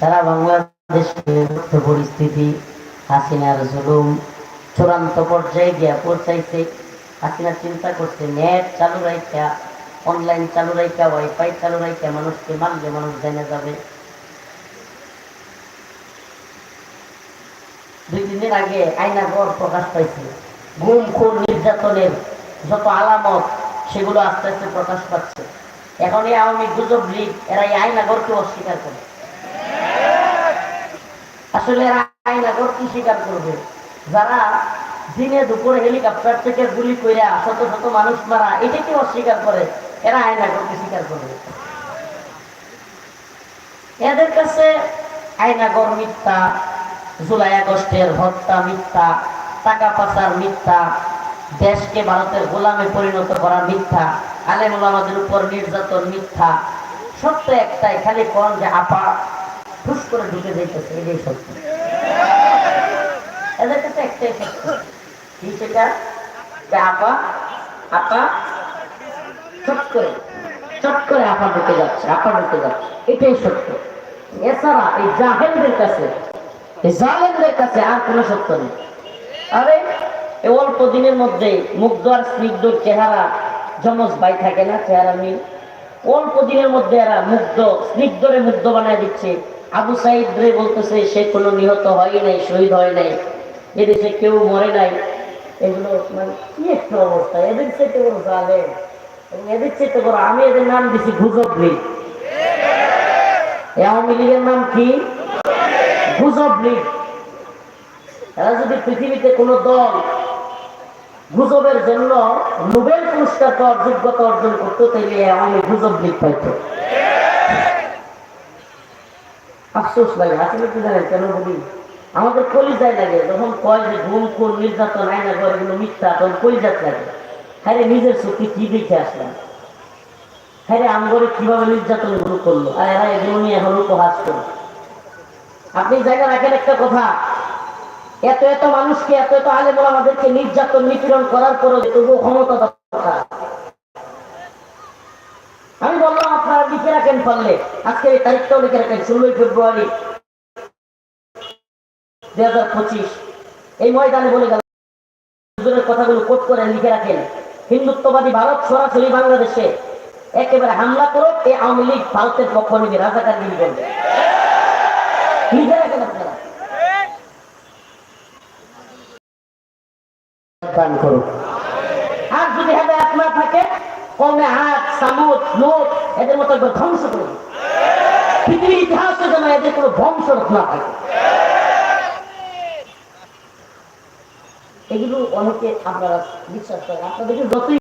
সারা বাংলাদেশের মধ্যে পরিস্থিতি, হাসিনার জুলুম, চূড়ান্ত পর্যায়ে গিয়া পৌঁছাইছে। হাসিনা চিন্তা করছে, নেট চালু রাইখা অনলাইন চালু রাইখা ওয়াইফাই চালু রাইখা, মানুষকে মারলে মানুষ জেনে যাবে। দুই তিন দিন আগে আয়না ঘর প্রকাশ পাইছে। গুম, খুন, নির্যাতনের যত আলামত, সেগুলো আস্তে আস্তে প্রকাশ পাচ্ছে। এখন এই আওয়ামী গুজব লীগ, এরা এই আয়নাগরকে অস্বীকার করে। আসলে এরা আয়নাগর কি স্বীকার করবে? যারা দিনে দুপুরে হেলিকপ্টার থেকে গুলি কইরা শত শত মানুষ মারা এটাকে অস্বীকার করে? এরা আয়নাগরকে স্বীকার করবে? এদের কাছে আয়নাগর মিথ্যা, জুলাই আগস্টের হত্যা মিথ্যা, টাকা পাচার মিথ্যা, দেশকে ভারতের গোলামে পরিণত করা মিথ্যা, আলেম আমাদের উপর নির্যাতন মিথ্যা, সত্য একটাই, খালি কোন যে আপা করে ঢুকে এটাই সত্য এদের কাছে একটাই সত্য কি সেটা? যে আপা আপা, চট করে চট করে আপা ঢুকে যাচ্ছে, আপা ঢুকে যাচ্ছে। এটাই সত্য। এছাড়া এই জাহেলদের কাছে, এই জালেমদের কাছে আর কোনো সত্য নেই। আরে অল্প দিনের মধ্যে মুগ্ধ আর স্নিগ্ধর চেহারা যমজ ভাই থাকে না, চেহারা মিল। অল্প দিনের মধ্যে এরা মুগ্ধ, স্নিগ্ধরে মুগ্ধ বানায় দিচ্ছে। আবু সাইদ রে বলতেছে, সে কোনো নিহত হয় নাই, শহীদ হয় নাই। এদেশে কেউ মরে নাই। এগুলো মানে কি একটা অবস্থা। এদের জালেম এবং এদের চাইতে বড় আমি এদের নাম দিছি গুজব লীগ। আওয়ামী লীগের নাম কি? গুজব লীগ। এরা যদি পৃথিবীতে কোনো দল গুজবের জন্য নোবেল পুরস্কার পাওয়ার যোগ্যতা অর্জন করতো তাইলে আমি গুজব লীগ পাইত। আফসোস লাগে আসলে কি জানেন, কেন বলি? আমাদের কলিজায় লাগে, যখন কয় যে ঘুম, খুন, নির্যাতন, আয়না ঘর, এগুলো মিথ্যা, তখন কলিজাত লাগে। হ্যাঁ নিজের চোখে কি দেখে আসলাম? হ্যাঁ আমগরে কীভাবে নির্যাতনগুলো করল? আর এরা এগুলো নিয়ে এখন উপহাস করল আপনি জায়গা রাখেন একটা কথা। এত এত মানুষকে, এত এত আলেম আমাদেরকে নির্যাতন, নিপীড়ন করার পরে তবুও ক্ষমতা দরকার। আমি বললাম, আপনারা লিখে রাখেন পারলে। আজকে এই তারিখটাও লিখে রাখেন, ষোলোই ফেব্রুয়ারি, দুই হাজার পঁচিশ। এই ময়দানে বলে গেল কথাগুলো কোট করে লিখে রাখেন। হিন্দুত্ববাদী ভারত সরাসরি বাংলাদেশে একেবারে হামলা করো এই আওয়ামী লীগ ভারতের পক্ষ নিবে রাজাকারগিরি করবে। লিখে রাখেন আপনারা দান করুক। আর যদি হেদায়াত না থাকে, কমে হাত, সামুদ লোক এদের মতো একবার ধ্বংস করুন। পৃথিবীর ইতিহাসে যেন এদের কোনো ধ্বংস না থাকে। এগুলো অনেকে আপনারা বিশ্বাস করেন। আপনাদেরকে যতই